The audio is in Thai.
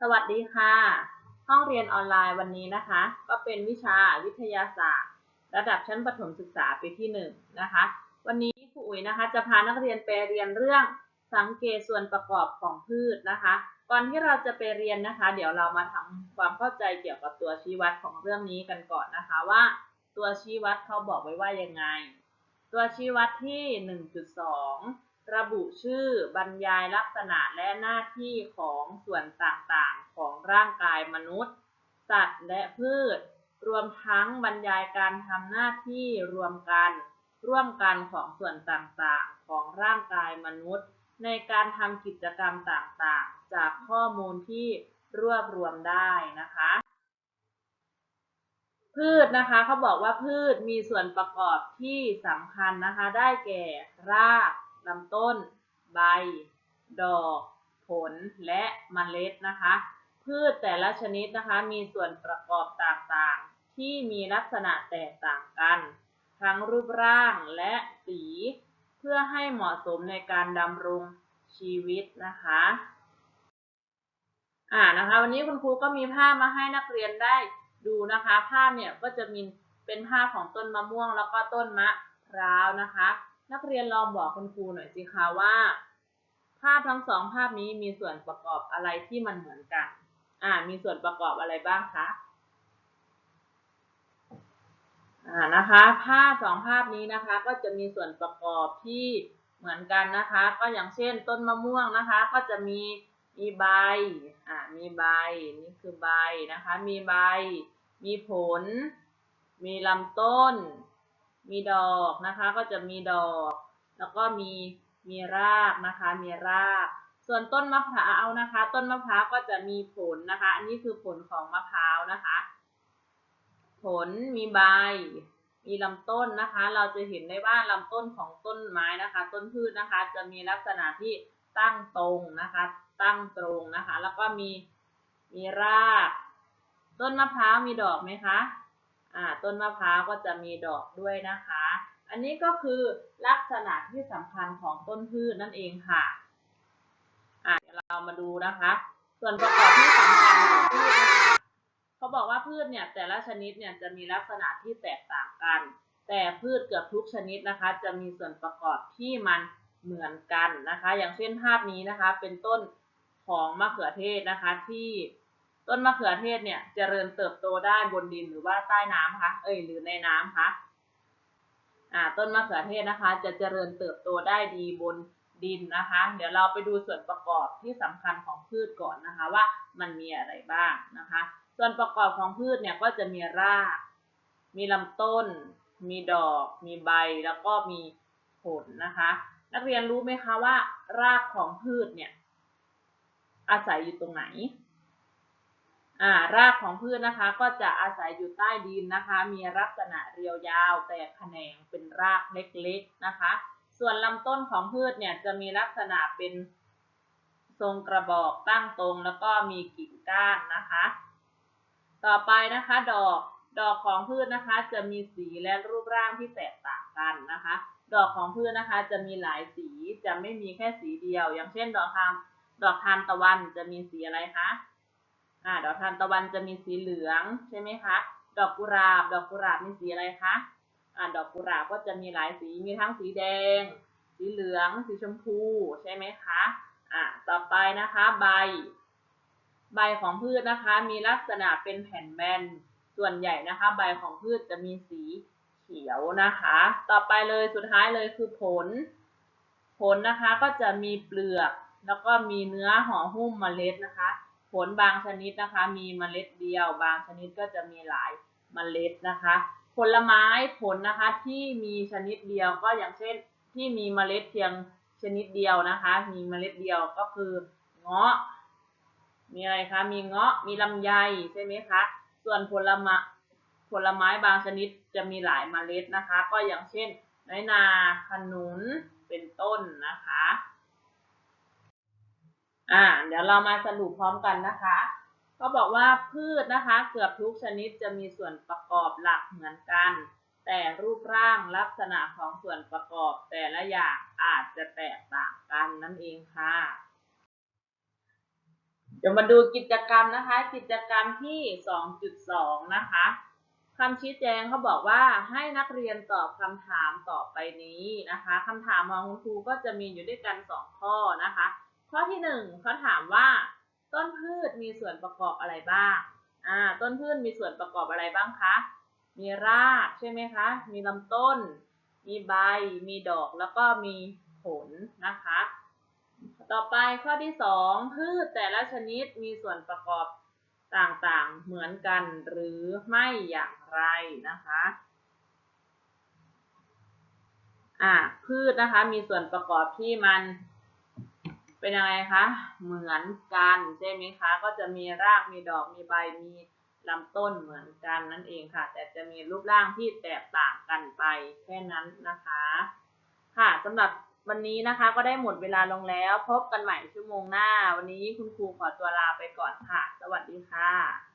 สวัสดีค่ะ ห้องเรียนออนไลน์วันนี้นะคะ ก็เป็นวิชาวิทยาศาสตร์ ระดับชั้นประถมศึกษาปีที่หนึ่งนะคะ วันนี้ครูอุ๋ยนะคะจะพานักเรียนไปเรียนเรื่องสังเกตส่วนประกอบของพืชนะคะ ก่อนที่เราจะไปเรียนนะคะ เดี๋ยวเรามาทำความเข้าใจเกี่ยวกับตัวชี้วัดของเรื่องนี้กันก่อนนะคะว่า ตัวชี้วัดเขาบอกไว้ว่ายังไง ตัวชี้วัดที่ 1.2 ระบุชื่อบรรยายลักษณะและหน้าที่ของส่วนต่างๆ ของร่างกายมนุษย์ สัตว์และพืช รวมทั้งบรรยายการทำหน้าที่รวมกัน ร่วมกันของส่วนต่างๆ ของร่างกายมนุษย์ ในการทำกิจกรรมต่างๆ จากข้อมูลที่รวบรวมได้นะคะ พืชนะคะเขาบอกว่าพืชมีส่วนประกอบที่สำคัญนะคะ ได้แก่ราก ลำต้น ใบ ดอก ผล และเมล็ดนะคะ พืชแต่ละชนิดนะคะ มีส่วนประกอบต่างๆ ที่มีลักษณะแตกต่างกัน ทั้งรูปร่างและสี เพื่อให้เหมาะสมในการดำรงชีวิตนะคะอ่านะคะ วันนี้คุณครูก็มีภาพมาให้นักเรียนได้ดูนะคะ ภาพเนี่ยก็จะมีเป็นภาพของต้นมะม่วงแล้วก็ต้นมะพร้าวนะคะ นักเรียนลองบอกคุณครูหน่อยสิคะว่า ภาพทั้งสองภาพนี้มีส่วนประกอบอะไรที่มันเหมือนกัน อ่า มีส่วนประกอบอะไรบ้างคะ อ่า นะคะ ภาพสองภาพนี้นะคะ ก็จะมีส่วนประกอบที่เหมือนกันนะคะ ก็อย่างเช่น ต้นมะม่วงนะคะ ก็จะมีมีใบ อ่า มีใบ นี่คือใบนะคะ มีใบ มีผล มีลำต้น มีดอกนะคะก็จะมีดอก แล้วก็มีมีรากนะคะมีราก ส่วนต้นมะพร้าวนะคะ ต้นมะพร้าวก็จะมีผลนะคะ อันนี้คือผลของมะพร้าวนะคะ ผลมีใบ มีลำต้นนะคะ เราจะเห็นได้ว่าลำต้นของต้นไม้นะคะ ต้นพืชนะคะ จะมีลักษณะที่ตั้งตรงนะคะ ตั้งตรงนะคะ แล้วก็มีมีราก ต้นมะพร้าวมีดอกไหมคะ ต้นมะพร้าวก็จะมีดอกด้วยนะคะ อันนี้ก็คือลักษณะที่สำคัญของต้นพืชนั่นเองค่ะอ่าเดี๋ยวเรามาดูนะคะ ส่วนประกอบที่สำคัญของพืชนะคะเขาบอกว่าพืชเนี่ยแต่ละชนิดเนี่ยจะมีลักษณะที่แตกต่างกัน แต่พืชเกือบทุกชนิดนะคะ จะมีส่วนประกอบที่มันเหมือนกันนะคะ อย่างเช่นภาพนี้นะคะ เป็นต้นของมะเขือเทศนะคะที่ ต้นมะเขือเทศเนี่ยจเจริญเติบโตได้บนดินหรือว่าใต้น้ำคะ เอ้ยหรือในน้ำคะอ่าต้นมะเขือเทศนะคะ จะเจริญเติบโตได้ดีบนดินนะคะ เดี๋ยวเราไปดูส่วนประกอบที่สำคัญของพืชก่อนนะคะว่ามันมีอะไรบ้างนะคะ ส่วนประกอบของพืชเนี่ยก็จะมีราก มีลำต้น มีดอก มีใบแล้วก็มีผลนะคะ นักเรียนรู้ไหมคะว่ารากของพืชเนี่ยอาศัยอยู่ตรงไหน อ่ารากของพืชนะคะ ก็จะอาศัยอยู่ใต้ดินนะคะ มีลักษณะเรียวยาว แต่แขนงเป็นรากเล็กๆนะคะ ส่วนลำต้นของพืชเนี่ยจะมีลักษณะเป็นทรงกระบอกตั้งตรง แล้วก็มีกิ่งก้านนะคะ ต่อไปนะคะดอกดอกของพืชนะคะ จะมีสีและรูปร่างที่แตกต่างกันนะคะ ดอกของพืชนะคะ จะมีหลายสีจะไม่มีแค่สีเดียว อย่างเช่น ดอกทานดอกทานตะวันจะมีสีอะไรคะ อ่าดอกทานตะวันจะมีสีเหลืองใช่ไหมคะ ดอกกุหลาบ ดอกกุหลาบมีสีอะไรคะ อ่า ดอกกุหลาบก็จะมีหลายสี มีทั้งสีแดง สีเหลือง สีชมพูใช่ไหมคะ อ่า ต่อไปนะคะใบ ใบของพืชนะคะ มีลักษณะเป็นแผ่นแบน ส่วนใหญ่นะคะ ใบของพืชจะมีสีเขียวนะคะ ต่อไปเลยสุดท้ายเลยคือผล ผลนะคะก็จะมีเปลือก แล้วก็มีเนื้อห่อหุ้มเมล็ดนะคะ ผลบางชนิดนะคะ มีเมล็ดเดียว บางชนิดก็จะมีหลายเมล็ดนะคะ ผลไม้ผลนะคะที่มีชนิดเดียวก็อย่างเช่นที่มีเมล็ดเพียงชนิดเดียวนะคะ มีเมล็ดเดียวก็คือเงาะ มีอะไรคะ มีเงาะ มีลำไยใช่ไหมคะ ส่วนผลไม้ผลไม้บางชนิดจะมีหลายเมล็ดนะคะ ก็อย่างเช่นน้อยนาขนุนเป็นต้นนะคะ อ่าเดี๋ยวเรามาสรุปพร้อมกันนะคะก็บอกว่าพืชนะคะเกือบทุกชนิดจะมีส่วนประกอบหลักเหมือนกัน แต่รูปร่างลักษณะของส่วนประกอบแต่ละอย่างอาจจะแตกต่างกันนั่นเองค่ะ เดี๋ยวมาดูกิจกรรมนะคะ กิจกรรมที่ 2.2 นะคะคำชี้แจงเขาบอกว่าให้นักเรียนตอบคำถามต่อไปนี้นะคะคำถามของคุณครูก็จะมีอยู่ด้วยกัน 2 ข้อนะคะ ข้อที่1เขาถามว่า ต้นพืชมีส่วนประกอบอะไรบ้างอ่าต้นพืชมีส่วนประกอบอะไรบ้างคะ มีรากใช่ไหมคะ มีลำต้น มีใบ มีดอกแล้วก็มีผลนะคะ ต่อไปข้อที่สองพืชแต่ละชนิดมีส่วนประกอบต่างๆเหมือนกันหรือไม่อย่างไรนะคะอ่าพืชนะคะมีส่วนประกอบที่มัน เป็นยังไงคะ เหมือนกันใช่ไหมคะ ก็จะมีราก มีดอก มีใบ มีลำต้นเหมือนกันนั่นเองค่ะ แต่จะมีรูปร่างที่แตกต่างกันไปแค่นั้นนะคะ ค่ะสำหรับวันนี้นะคะก็ได้หมดเวลาลงแล้ว พบกันใหม่ชั่วโมงหน้า วันนี้คุณครูขอตัวลาไปก่อนค่ะ สวัสดีค่ะ